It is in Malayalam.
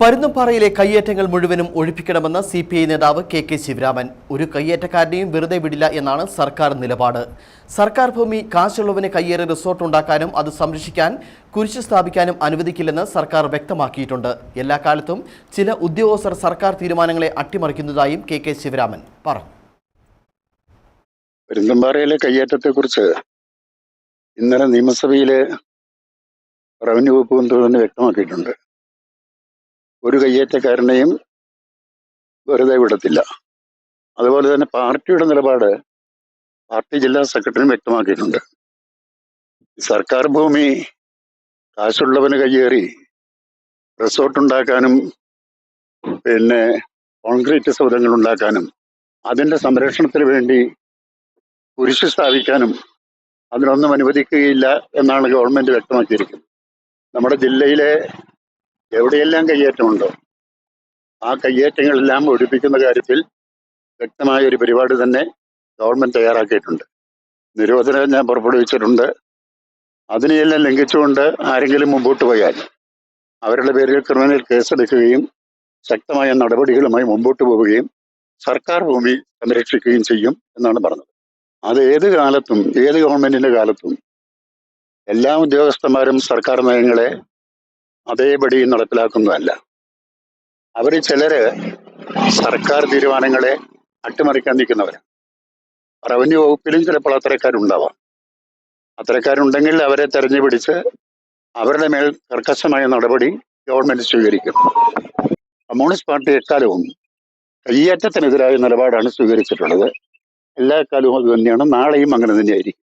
പരുന്തുംപാറയിലെ കയ്യേറ്റങ്ങൾ മുഴുവനും ഒഴിപ്പിക്കണമെന്ന് സി പി ഐ നേതാവ് കെ കെ ശിവരാമൻ. ഒരു കയ്യേറ്റക്കാരനെയും വെറുതെ വിടില്ല എന്നാണ് സർക്കാർ നിലപാട്. സർക്കാർ ഭൂമി കാശുള്ളവന് കയ്യേറി റിസോർട്ട് ഉണ്ടാക്കാനും അത് സംരക്ഷിക്കാൻ കുരിശ് സ്ഥാപിക്കാനും അനുവദിക്കില്ലെന്ന് സർക്കാർ വ്യക്തമാക്കിയിട്ടുണ്ട്. എല്ലാ കാലത്തും ചില ഉദ്യോഗസ്ഥർ സർക്കാർ തീരുമാനങ്ങളെ അട്ടിമറിക്കുന്നതായും കെ കെ ശിവരാമൻ പറഞ്ഞു. കയ്യേറ്റത്തെക്കുറിച്ച് ഇന്നലെ നിയമസഭയിലെ റവന്യൂ വകുപ്പ് മന്ത്രി തന്നെ വ്യക്തമാക്കിയിട്ടുണ്ട്. ഒരു കയ്യേറ്റക്കാരനെയും വെറുതെ വിടത്തില്ല. അതുപോലെ തന്നെ പാർട്ടിയുടെ നിലപാട് പാർട്ടി ജില്ലാ സെക്രട്ടറിയും വ്യക്തമാക്കിയിട്ടുണ്ട്. സർക്കാർ ഭൂമി കാശുള്ളവന് കയ്യേറി റിസോർട്ട് ഉണ്ടാക്കാനും പിന്നെ കോൺക്രീറ്റ് സൗധങ്ങൾ ഉണ്ടാക്കാനും അതിന്റെ സംരക്ഷണത്തിന് വേണ്ടി കുരിശ് സ്ഥാപിക്കാനും അതിനൊന്നും അനുവദിക്കുകയില്ല എന്നാണ് ഗവൺമെന്റ് വ്യക്തമാക്കിയിരിക്കുന്നത്. നമ്മുടെ ജില്ലയിലെ എവിടെയെല്ലാം കയ്യേറ്റമുണ്ടോ ആ കയ്യേറ്റങ്ങളെല്ലാം ഒഴിപ്പിക്കുന്ന കാര്യത്തിൽ വ്യക്തമായ ഒരു പരിപാടി തന്നെ ഗവൺമെന്റ് തയ്യാറാക്കിയിട്ടുണ്ട്. നിരോധനം ഞാൻ പുറപ്പെടുവിച്ചിട്ടുണ്ട്. അതിനെയെല്ലാം ലംഘിച്ചുകൊണ്ട് ആരെങ്കിലും മുമ്പോട്ട് പോയാൽ അവരുടെ പേരിൽ ക്രിമിനൽ കേസെടുക്കുകയും ശക്തമായ നടപടികളുമായി മുമ്പോട്ട് പോവുകയും സർക്കാർ ഭൂമി സംരക്ഷിക്കുകയും ചെയ്യും എന്നാണ് പറഞ്ഞത്. അത് ഏത് കാലത്തും ഏത് ഗവൺമെന്റിന്റെ കാലത്തും എല്ലാ ഉദ്യോഗസ്ഥന്മാരും സർക്കാർ നയങ്ങളെ അതേപടി നടപ്പിലാക്കുന്നതല്ല. അവർ ചിലര് സർക്കാർ തീരുമാനങ്ങളെ അട്ടിമറിക്കാൻ നിൽക്കുന്നവർ റവന്യൂ വകുപ്പിലും ചിലപ്പോൾ അത്തരക്കാരുണ്ടാവാം. അത്തരക്കാരുണ്ടെങ്കിൽ അവരെ തെരഞ്ഞു പിടിച്ച് അവരുടെ മേൽ കർക്കശമായ നടപടി ഗവൺമെന്റ് സ്വീകരിക്കും. കമ്മ്യൂണിസ്റ്റ് പാർട്ടി എക്കാലവും കയ്യേറ്റത്തിനെതിരായ നിലപാടാണ് സ്വീകരിച്ചിട്ടുള്ളത്. എല്ലാ കാലവും അത് തന്നെയാണ്. നാളെയും അങ്ങനെ തന്നെയായിരിക്കും.